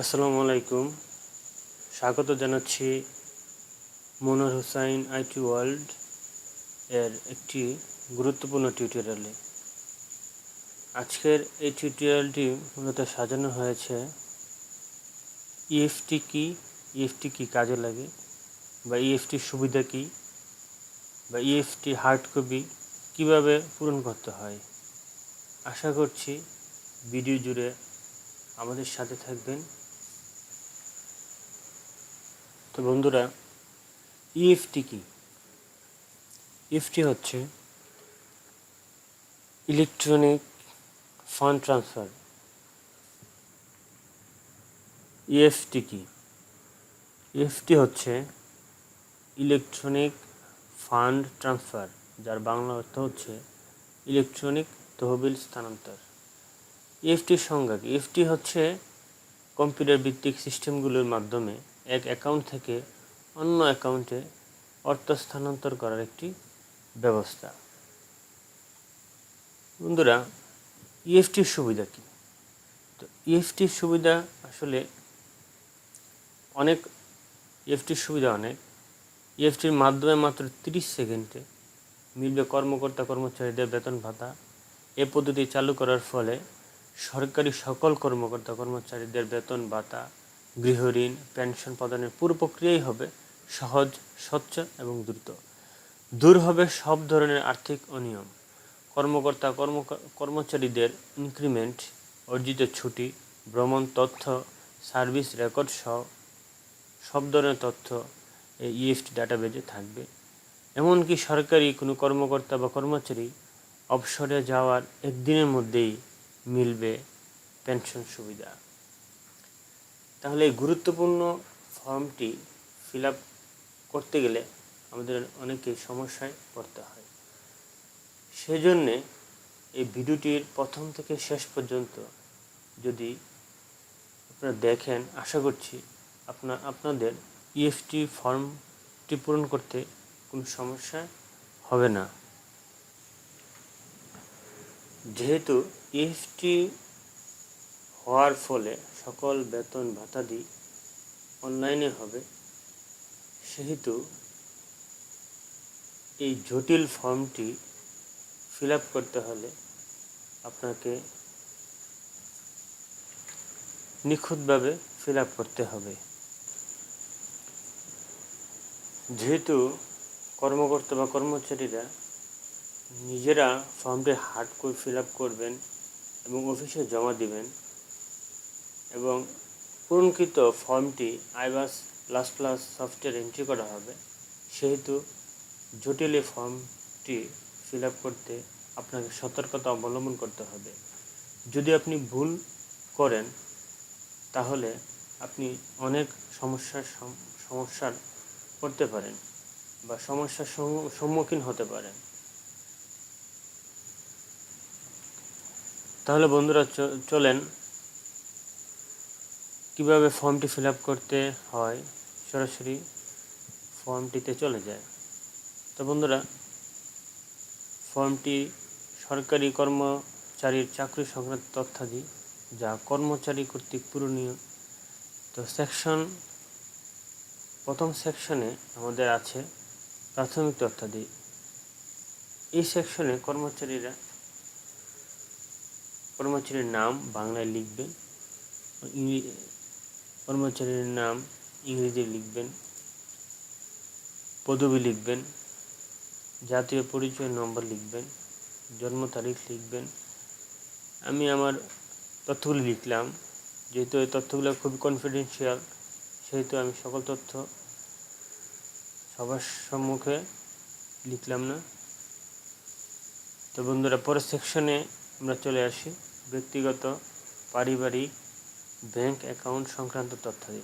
আসসালামু আলাইকুম। স্বাগত জানাচ্ছি মনোর হুসাইন আইটি ওয়ার্ল্ড এর একটি গুরুত্বপূর্ণ টিউটোরিয়ালে আজকের এই টিউটোরিয়ালটি মূলত সাজানো হয়েছে ইএফটি কি ইএফটি কি কাজে লাগে, বা ইএফটির সুবিধা কি, বা ইএফটি হার্ড কপি কীভাবে পূরণ করতে হয়। আশা করছি ভিডিও জুড়ে আমাদের সাথে থাকবেন। তো বন্ধুরা ইএফটি কি? ইএফটি হচ্ছে ইলেকট্রনিক ফান্ড ট্রান্সফার ইএফটি কি? ইএফটি হচ্ছে ইলেকট্রনিক ফান্ড ট্রান্সফার যার বাংলা অর্থ হচ্ছে ইলেকট্রনিক তহবিল স্থানান্তর। ইএফটির সংজ্ঞা ইএফটি হচ্ছে কম্পিউটার ভিত্তিক সিস্টেমগুলোর মাধ্যমে এক অ্যাকাউন্ট থেকে অন্য অ্যাকাউন্টে অর্থ স্থানান্তর করার একটি ব্যবস্থা। বন্ধুরা ইএফটির সুবিধা কী? তো ইএফটির সুবিধা আসলে অনেক ইএফটির সুবিধা অনেক। ইএফটির মাধ্যমে মাত্র তিরিশ সেকেন্ডে মিলবে কর্মকর্তা, কর্মচারীদের বেতন ভাতা। এ পদ্ধতি চালু করার ফলে সরকারি সকল কর্মকর্তা, কর্মচারীদের বেতন ভাতা গৃহঋণ, পেনশন প্রদানের পুরো প্রক্রিয়াই হবে সহজ, স্বচ্ছ এবং দ্রুত। দূর হবে সব ধরনের আর্থিক অনিয়ম। কর্মকর্তা, কর্ম, কর্মচারীদের ইনক্রিমেন্ট অর্জিত ছুটি, ভ্রমণ তথ্য, সার্ভিস রেকর্ড সহ সব ধরনের তথ্য এই ইএফটি ডাটাবেজে থাকবে। এমনকি সরকারি কোনো কর্মকর্তা বা কর্মচারী অবসরে যাওয়ার একদিনের মধ্যেই মিলবে পেনশন সুবিধা। তাহলে এই গুরুত্বপূর্ণ ফর্মটি ফিল আপ করতে গেলে আমাদের অনেকেই সমস্যায় পড়তে হয়। সেজন্যে এই ভিডিওটির প্রথম থেকে শেষ পর্যন্ত যদি আপনারা দেখেন, আশা করছি আপনার আপনাদের ইএফটি ফর্মটি পূরণ করতে কোনো সমস্যা হবে না। যেহেতু ইএফটি হওয়ার ফলে সকল বেতন ভাতাদি অনলাইনে হবে। সেহেতু এই জটিল ফর্মটি ফিল করতে হলে আপনাকে নিখুঁতভাবে ফিল করতে হবে। যেহেতু কর্মকর্তা বা কর্মচারীরা নিজেরা ফর্মটি হার্ড করে ফিল করবেন এবং অফিসে জমা দিবেন এবং পূরণকৃত ফর্মটি iBAS plus plus software entry করা হবে। সেহেতু জটিল এই ফর্মটি ফিল আপ করতে আপনাকে সতর্কতা অবলম্বন করতে হবে। যদি আপনি ভুল করেন, তাহলে আপনি অনেক সমস্যার সমস্যার পড়তে পারেন বা সমস্যার সম্মুখীন হতে পারেন। তাহলে বন্ধুরা চলেন কীভাবে ফর্মটি ফিল করতে হয়, সরাসরি ফর্মটিতে চলে যায়। তো বন্ধুরা, ফর্মটি সরকারি কর্মচারীর চাকরি সংক্রান্ত তথ্যাদি যা কর্মচারী কর্তৃক পূরণীয়। তো সেকশন, প্রথম সেকশনে আমাদের আছে প্রাথমিক তথ্যাদি। এই সেকশনে কর্মচারীরা কর্মচারীর নাম বাংলায় লিখবেন কর্মচারীর নাম ইংরেজি লিখবেন, পদবি লিখবেন, জাতীয় পরিচয় নম্বর লিখবেন, জন্ম তারিখ লিখবেন। আমি আমার তথ্যগুলি লিখলাম, যেহেতু এই তথ্যগুলো খুবই কনফিডেন্সিয়াল সেহেতু আমি সকল তথ্য সবার সম্মুখে লিখলাম না। তো বন্ধুরা, পরের সেকশনে আমরা চলে আসি, ব্যক্তিগত, পারিবারিক ব্যাংক অ্যাকাউন্ট সংক্রান্ত তথ্যাদি।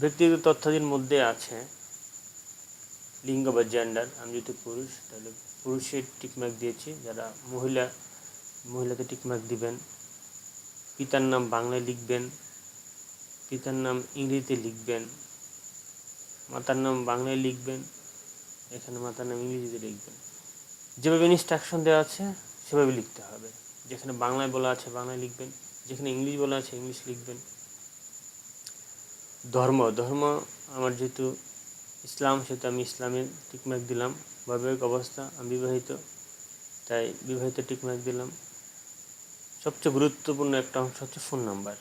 ব্যক্তিগত তথ্যাদির মধ্যে আছে লিঙ্গ বা জেন্ডার আমি যদি পুরুষ, তাহলে পুরুষের টিকমার্ক দিয়েছি, যারা মহিলা, মহিলাকে টিকমার্ক দিবেন, পিতার নাম বাংলায় লিখবেন, পিতার নাম ইংরেজিতে লিখবেন, মাতার নাম বাংলায় লিখবেন, এখানে মাতার নাম ইংরেজিতে লিখবেন। যেভাবে ইনস্ট্রাকশন দেওয়া আছে, সেভাবে লিখতে হবে। যেখানে বাংলায় বলা আছে, বাংলায় লিখবেন। যেখানে ইংলিশ বলা আছে, ইংলিশ লিখবেন। ধর্ম ধর্ম আমার যেহেতু ইসলাম, সেহেতু আমি ইসলামের টিকমার্ক দিলাম। বৈবাহিক অবস্থা আমি বিবাহিত তাই বিবাহিত টিকমার্ক দিলাম। সবচেয়ে গুরুত্বপূর্ণ একটা অংশ হচ্ছে ফোন নাম্বার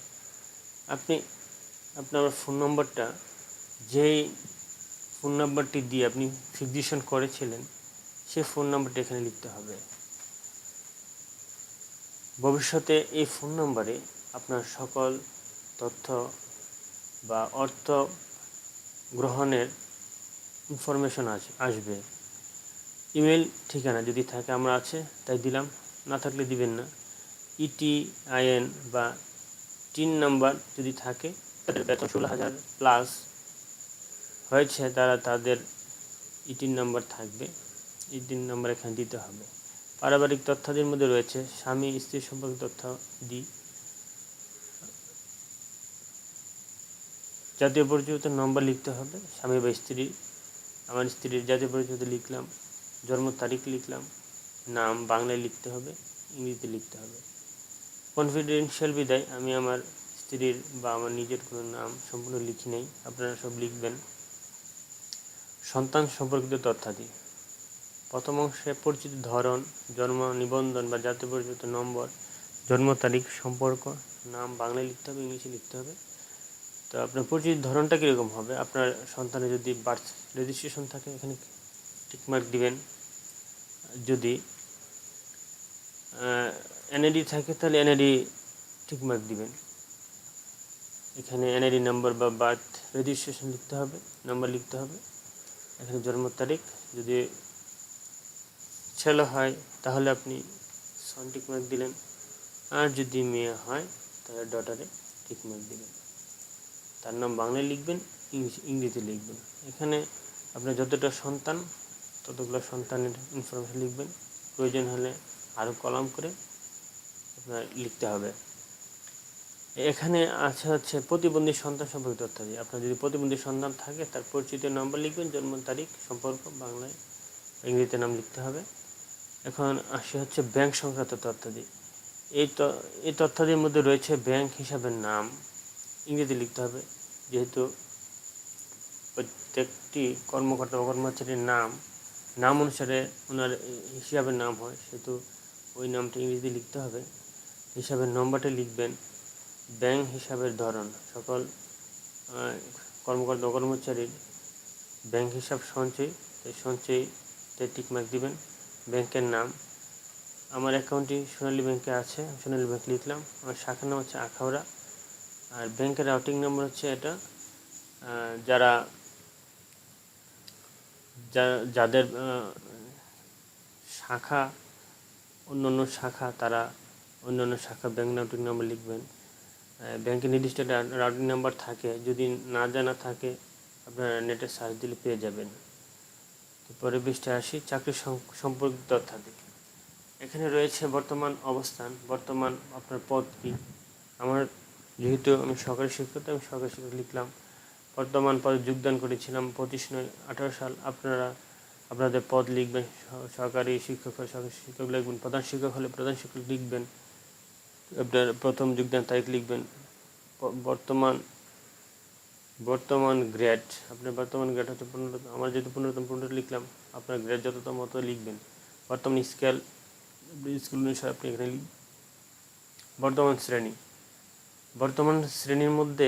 আপনি, আপনার ফোন নম্বরটা যেই ফোন নাম্বারটি দিয়ে আপনি ফিক্সেশন করেছিলেন, সেই ফোন নাম্বারটা এখানে লিখতে হবে। ভবিষ্যতে এই ফোন নাম্বারে আপনার সকল তথ্য বা অর্থ গ্রহণের ইনফরমেশন আস আসবে। ইমেল ঠিকানা যদি থাকে আমরা আছে, তাই দিলাম। না থাকলে দিবেন না। ইটি আইএন বা টিন নাম্বার যদি থাকে বেতন ষোলো হাজার প্লাস হয়েছে, তারা তাদের ইটিন নাম্বার থাকবে। ইটিন নাম্বার এখানে দিতে হবে। পারিবারিক তথ্যাদির মধ্যে রয়েছে, স্বামী, স্ত্রী সম্পর্কে তথ্য দিই জাতীয় পরিচয়তে নম্বর লিখতে হবে, স্বামী বা স্ত্রী। আমার স্ত্রীর জাতীয় পরিচয় লিখলাম, জন্ম তারিখ লিখলাম, নাম বাংলায় লিখতে হবে, ইংরেজিতে লিখতে হবে। কনফিডেন্সিয়াল বিদায়, আমি আমার স্ত্রীর বা আমার নিজের কোনো নাম সম্পূর্ণ লিখি নেই, আপনারা সব লিখবেন। সন্তান সম্পর্কিত তথ্যাদি। প্রথম অংশে পরিচিত ধরন, জন্ম নিবন্ধন বা জাতীয় পরিচিত নম্বর, জন্ম তারিখ, সম্পর্ক, নাম বাংলায় লিখতে হবে, ইংলিশে লিখতে হবে। তো আপনার পরিচিত ধরনটা কীরকম হবে? আপনার সন্তানের যদি বার্থ রেজিস্ট্রেশন থাকে, এখানে টিকমার্ক দিবেন। যদি এনআইডি থাকে, তাহলে এনআইডি টিকমার্ক দিবেন। এখানে এনআইডি নাম্বার বা বার্থ রেজিস্ট্রেশন লিখতে হবে নাম্বার লিখতে হবে। এখানে জন্ম তারিখ, যদি ছেলে হয়, তাহলে আপনি সন টিকমার্ক দিলেন। আর যদি মেয়ে হয়, তাহলে ডটারে টিকমার্ক দিলেন। তার নাম বাংলায় লিখবেন ইংরেজিতে লিখবেন। এখানে আপনার যতটা সন্তান, ততগুলো সন্তানের ইনফরমেশন লিখবেন। প্রয়োজন হলে আরও কলাম করে আপনার লিখতে হবে। এখানে আছে হচ্ছে প্রতিবন্ধী সন্তান সম্পর্কে তথ্যাদি আপনার যদি প্রতিবন্ধী সন্তান থাকে, তার পরিচিত নম্বর লিখবেন, জন্ম তারিখ, সম্পর্ক, বাংলায় ইংরেজিতে নাম লিখতে হবে। এখন আসে হচ্ছে ব্যাংক সংক্রান্ত তথ্যাদি। এই এই তথ্যাদির মধ্যে রয়েছে ব্যাংক হিসাবের নাম। ইংরেজি লিখতে হবে, যেহেতু প্রত্যেকটি কর্মকর্তা বা কর্মচারীর নাম নাম অনুসারে ওনার হিসাবের নাম হয়, সেহেতু ওই নামটা ইংরেজি লিখতে হবে। হিসাবের নম্বরটা লিখবেন, ব্যাংক হিসাবের ধরন, সকল কর্মকর্তা কর্মচারীর ব্যাংক হিসাব সঞ্চয়, সেই সঞ্চয়তে টিকমার্ক দিবেন। ব্যাংকের নাম। আমার অ্যাকাউন্টটি সোনালী ব্যাংকে আছে সোনালী ব্যাংক লিখলাম। আমার শাখার নাম হচ্ছে আখাউড়া। আর ব্যাংকের রাউটিং নাম্বার হচ্ছে এটা। যারা যাদের শাখা অন্য অন্য শাখা, তারা অন্য অন্য শাখা ব্যাংক রাউটিং নাম্বার লিখবেন। ব্যাংকের নির্দিষ্ট রাউটিং নাম্বার থাকে। যদি না জানা থাকে, আপনারা নেটে সার্চ দিলে পেয়ে যাবেন। পরে বৃষ্টি আসি, চাকরি সম্পর্কিত তথ্যাদি এখানে রয়েছে বর্তমান অবস্থান, বর্তমান আপনার পদ কী? আমার যেহেতু আমি সরকারি শিক্ষক আমি সরকারি শিক্ষক লিখলাম। বর্তমান পদে যোগদান করেছিলাম পঁচিশ নয়, আঠারো সাল। আপনারা, আপনাদের পদ লিখবেন সরকারি শিক্ষক হলে সরকারি শিক্ষক লিখবেন, প্রধান শিক্ষক হলে প্রধান শিক্ষক লিখবেন। আপনার প্রথম যোগদান তারিখ লিখবেন। বর্তমান বর্তমান গ্রেড আপনার বর্তমান গ্রেড হচ্ছে পনেরো, আমার যেহেতু পনেরোতম পনেরো লিখলাম, আপনার গ্রেড যততম মতো লিখবেন। বর্তমান স্কেল স্কুল অনুসারে আপনি এখানে লিখবেন বর্তমান শ্রেণি। বর্তমান শ্রেণির মধ্যে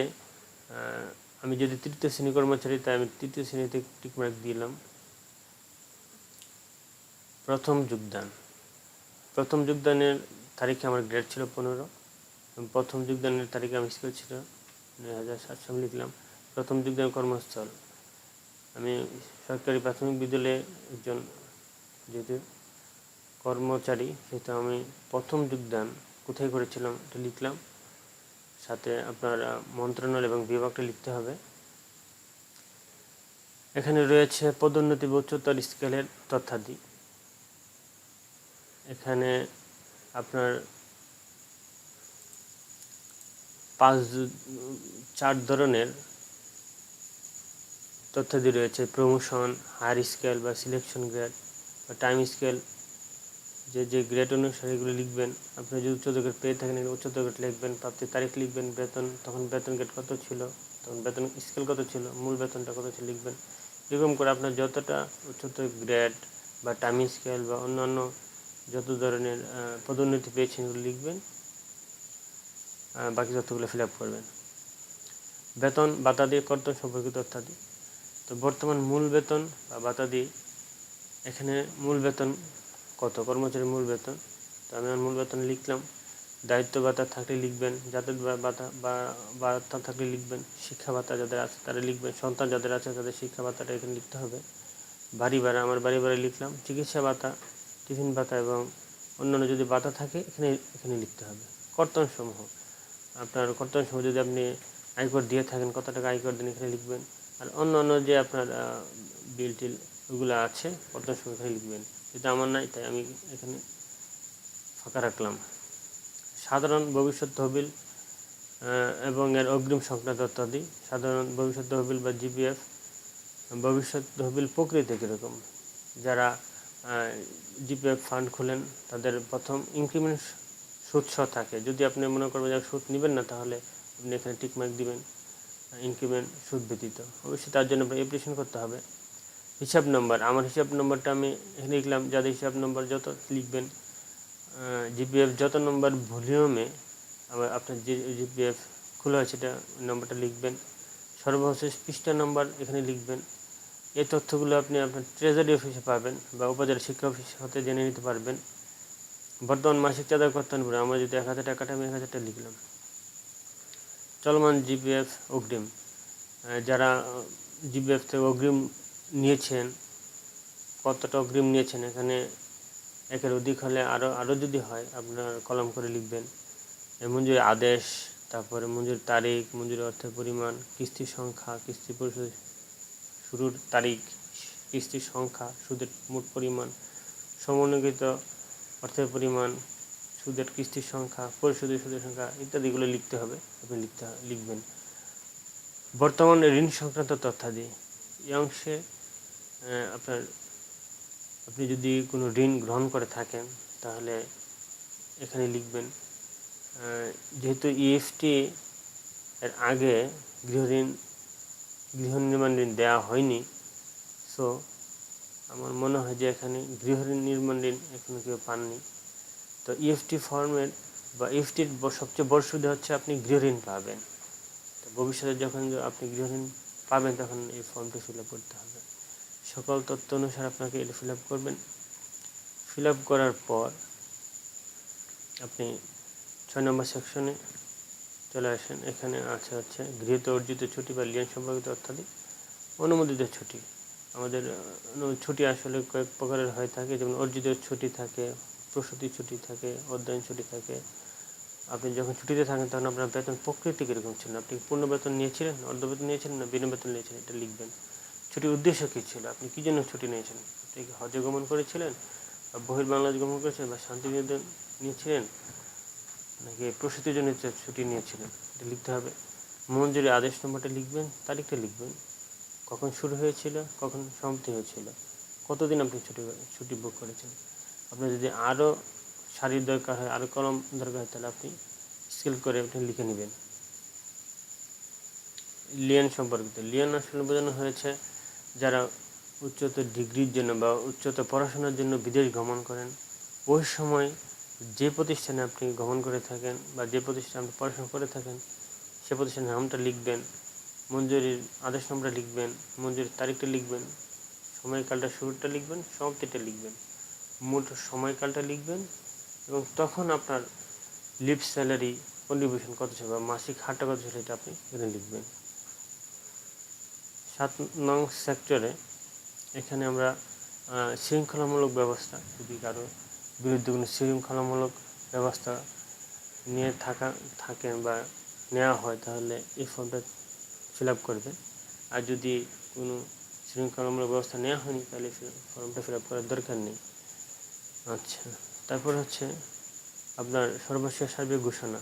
আমি যদি তৃতীয় শ্রেণি কর্মচারী, তাই আমি তৃতীয় শ্রেণীতে টিকমার্ক দিলাম। প্রথম যোগদান। প্রথম যোগদানের তারিখে আমার গ্রেড ছিল পনেরো প্রথম যোগদানের তারিখে আমি স্কুল ছিল নয় হাজার সাতশো আমি লিখলাম। প্রথম যোগদান কর্মস্থল। আমি সরকারি প্রাথমিক বিদ্যালয়ে একজন যেহেতু কর্মচারী, সেহেতু আমি প্রথম যোগদান কোথায় করেছিলাম এটা লিখলাম। সাথে আপনার মন্ত্রণালয় এবং বিভাগটা লিখতে হবে। এখানে রয়েছে পদোন্নতি উচ্চতর স্কেলের তথ্যাদি। এখানে আপনার পাঁচ চার ধরনের তথ্যাদি রয়েছে প্রমোশন হায়ার স্কেল বা সিলেকশন গ্রেড বা টাইম স্কেল যে যে গ্রেড অনুসারে এগুলো লিখবেন। আপনি যদি উচ্চতর গ্রেড পেয়ে থাকেন, এগুলো উচ্চতর গ্রেড লিখবেন প্রাপ্তির তারিখ লিখবেন, বেতন, তখন বেতন গ্রেড কত ছিল, তখন বেতন স্কেল কত ছিল, মূল বেতনটা কত ছিল লিখবেন। এরকম করে আপনার যতটা উচ্চতর গ্রেড বা টাইম স্কেল বা অন্যান্য যত ধরনের পদোন্নতি পেয়েছেন, এগুলো লিখবেন বাকি তথ্যগুলো ফিল আপ করবেন। বেতন বাতা দিয়ে কর্তন সম্পর্কিত তথ্যাদি। তো বর্তমান মূল বেতন বা ভাতা দিয়ে এখানে মূল বেতন কত? কর্মচারীর মূল বেতন। তো আমি আমার মূল বেতন লিখলাম। দায়িত্ব ভাতা থাকলে লিখবেন, যাদের ভাতা বা ভাতা থাকলে লিখবেন, শিক্ষা ভাতা যাদের আছে তারা লিখবেন, সন্তান যাদের আছে তাদের শিক্ষা ভাতাটা এখানে লিখতে হবে। বাড়ি ভাড়া, আমার বাড়ি ভাড়া লিখলাম, চিকিৎসা ভাতা, টিফিন ভাতা এবং অন্যান্য যদি ভাতা থাকে এখানে এখানে লিখতে হবে। কর্তন সমূহ আপনার কর্তন সমূহ যদি আপনি আয়কর দিয়ে থাকেন, কত টাকা আয়কর দিন এখানে লিখবেন। আর অন্য অন্য যে আপনার বিল টিল ওগুলো আছে সমূহ এখানে লিখবেন। এটা আমার নাই, তাই আমি এখানে ফাঁকা রাখলাম। সাধারণ ভবিষ্যৎ তহবিল এবং এর অগ্রিম সংক্রান্ত তথ্যাদি। সাধারণ ভবিষ্যৎ তহবিল বা জিপিএফ, ভবিষ্যৎ তহবিল প্রকৃতি কীরকম? যারা জিপিএফ ফান্ড খোলেন, তাদের প্রথম ইনক্রিমেন্ট সুদ সহ থাকে। যদি আপনি মনে করবেন যে সুদ নেবেন না, তাহলে আপনি এখানে টিকমার্ক দিবেন। ইনক্রিমেন্ট সুদ ব্যতীত। অবশ্যই তার জন্য আপনার অ্যাপ্লিকেশন করতে হবে। হিসাব নম্বর আমার হিসাব নম্বরটা আমি এখানে লিখলাম। যাদের হিসাব নম্বর যত লিখবেন জিপিএফ যত নম্বর ভলিউমে আবার আপনার যে জিপিএফ খোলা আছে সেটা নম্বরটা লিখবেন। সর্বশেষ পৃষ্ঠা নম্বর এখানে লিখবেন। এই তথ্যগুলো আপনি আপনার ট্রেজারি অফিসে পাবেন বা উপজেলা শিক্ষা অফিস হতে জেনে নিতে পারবেন। বর্তমান মাসিক চাঁদা কর্তন করে আমরা যদি এক হাজার টাকাটা আমি এক হাজার টাকা লিখলাম। চলমান জিপিএফ অগ্রিম। যারা জিপিএফ থেকে অগ্রিম নিয়েছেন, কতটা অগ্রিম নিয়েছেন এখানে একের অধিক হলে আরও আরও যদি হয়, আপনার কলম করে লিখবেন। মঞ্জুরি আদেশ, তারপরে মঞ্জুর তারিখ, মঞ্জুরি অর্থের পরিমাণ, কিস্তির সংখ্যা, কিস্তি পরিশোধ শুরুর তারিখ, কিস্তির সংখ্যা, সুদের মোট পরিমাণ, সমন্বিত অর্থের পরিমাণ সুদের কিস্তির সংখ্যা, পরিশোধের সুদের সংখ্যা ইত্যাদিগুলো লিখতে হবে। আপনি লিখতে লিখবেন। বর্তমান ঋণ সংক্রান্ত তথ্যাদি। এই অংশে আপনার, আপনি যদি কোনো ঋণ গ্রহণ করে থাকেন, তাহলে এখানে লিখবেন যেহেতু ইএফটি এর আগে গৃহঋণ গৃহ নির্মাণ ঋণ দেওয়া হয়নি সো আমার মনে হয় যে এখানে গৃহ ঋণ, নির্মাণ ঋণ এখনও কেউ পাননি। তো ইএফটি ফর্মের বা ইএফটির সবচেয়ে বড় সুবিধা হচ্ছে আপনি গৃহ ঋণ পাবেন। তো ভবিষ্যতে যখন আপনি গৃহ ঋণ পাবেন, তখন এই ফর্মটি ফিল আপ করতে হবে। সকল তথ্য অনুসারে আপনাকে এটা ফিল আপ করবেন। ফিল আপ করার পর আপনি ছয় নম্বর সেকশনে চলে আসেন। এখানে আছে হচ্ছে গৃহীত অর্জিত ছুটি বা লিয়ান সম্পর্কিত অর্থাৎ অনুমোদিত ছুটি। আমাদের ছুটি আসলে কয়েক প্রকারের হয়ে থাকে। যেমন অর্জিত ছুটি থাকে প্রসূতি ছুটি থাকে, অধ্যয়ন ছুটি থাকে। আপনি যখন ছুটিতে থাকেন তখন আপনার বেতন প্রকৃতি কীরকম ছিল? আপনি পূর্ণ বেতন নিয়েছিলেন, অর্ধ বেতন নিয়েছিলেন না বিনা বেতন নিয়েছিলেন? এটা লিখবেন। ছুটির উদ্দেশ্য কী ছিল? আপনি কী জন্য ছুটি নিয়েছেন আপনি কি হজে গমন করেছিলেন বা বহির্বাংলাদেশ গমন করেছিলেন বা শান্তিনিকেতন নিয়েছিলেন? নাকি প্রসূতির জন্য ছুটি নিয়েছিলেন? এটা লিখতে হবে। মঞ্জুরি আদেশ নম্বরটা লিখবেন, তারিখটা লিখবেন। কখন শুরু হয়েছিল, কখন সমাপ্তি হয়েছিল? কতদিন আপনি ছুটি ছুটি বুক করেছেন? আপনার যদি আরও শাড়ির দরকার হয় আরও কলম দরকার হয়, তাহলে আপনি স্কেল করে আপনি লিখে নেবেন। লিয়ান সম্পর্কিত। লিয়ান আসলে বোঝানো হয়েছে, যারা উচ্চতর ডিগ্রির জন্য বা উচ্চতর পড়াশোনার জন্য বিদেশ গমন করেন, ওই সময় যে প্রতিষ্ঠানে আপনি গমন করে থাকেন বা যে প্রতিষ্ঠানে আপনি পড়াশোনা করে থাকেন, সে প্রতিষ্ঠানের নামটা লিখবেন, মঞ্জুরির আদেশ নামটা লিখবেন, মঞ্জুরির তারিখটা লিখবেন, সময়কালটা, শুরুটা লিখবেন, সমাপ্তিটা লিখবেন। মোট সময়কালটা লিখবেন এবং তখন আপনার লিভ স্যালারি কন্ট্রিবিউশন কত ছিল বা মাসিক হারটা কত ছিল এটা আপনি এখানে লিখবেন। সাত নং সেক্টরে এখানে আমরা শৃঙ্খলামূলক ব্যবস্থা, যদি কারও বিরুদ্ধে কোনো শৃঙ্খলামূলক ব্যবস্থা নিয়ে থাকা, থাকেন বা নেওয়া হয়, তাহলে এই ফর্মটা ফিল আপ করবেন। আর যদি কোনো শৃঙ্খলামূলক ব্যবস্থা নেওয়া হয়নি, তাহলে ফর্মটা ফিল আপ করার দরকার নেই। আচ্ছা। তারপর হচ্ছে আপনার সর্বশেষ সার্বিক ঘোষণা।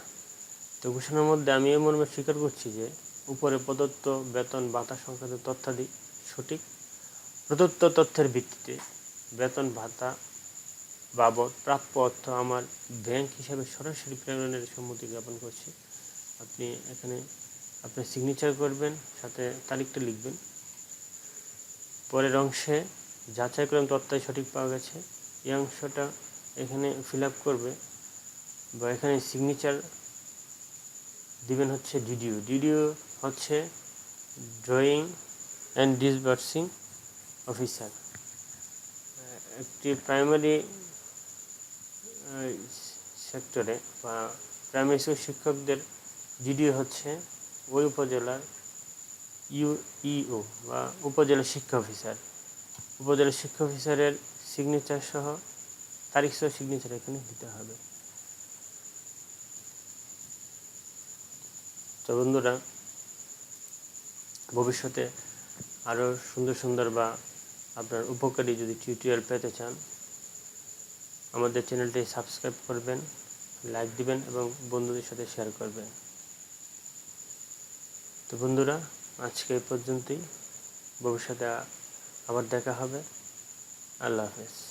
তো ঘোষণার মধ্যে আমি এই মর্মে স্বীকার করছি যে, উপরে প্রদত্ত বেতন ভাতা সংক্রান্ত তথ্যাদি সঠিক। প্রদত্ত তথ্যের ভিত্তিতে বেতন ভাতা বাবদ প্রাপ্য অর্থ আমার ব্যাংক হিসাবে সরাসরি প্রেরণের সম্মতি জ্ঞাপন করছি। আপনি এখানে আপনার সিগনেচার করবেন, সাথে তারিখটা লিখবেন। পরের অংশে যাচাই করুন তথ্য সঠিক পাওয়া গেছে। এই অংশটা এখানে ফিল করবে বা এখানে সিগনেচার দিবেন হচ্ছে ডিডিও ডিডিও হচ্ছে ড্রয়িং অ্যান্ড ডিসবার্সিং অফিসার একটি প্রাইমারি সেক্টরে বা প্রাইমারি স্কুল শিক্ষকদের ডিডিও হচ্ছে ওই উপজেলার ইউইও বা উপজেলা শিক্ষা অফিসার উপজেলা শিক্ষা অফিসারের সিগনেচার সহ তারিখ সহ সিগনেচার এখানে দিতে হবে। তো বন্ধুরা, ভবিষ্যতে আরও সুন্দর সুন্দর বা আপনার উপকারী যদি টিউটোরিয়াল পেতে চান, আমাদের চ্যানেলটি সাবস্ক্রাইব করবেন লাইক দিবেন এবং বন্ধুদের সাথে শেয়ার করবেন। তো বন্ধুরা, আজকে এই পর্যন্তই। ভবিষ্যতে আবার দেখা হবে। আল্লাহ হাফেজ।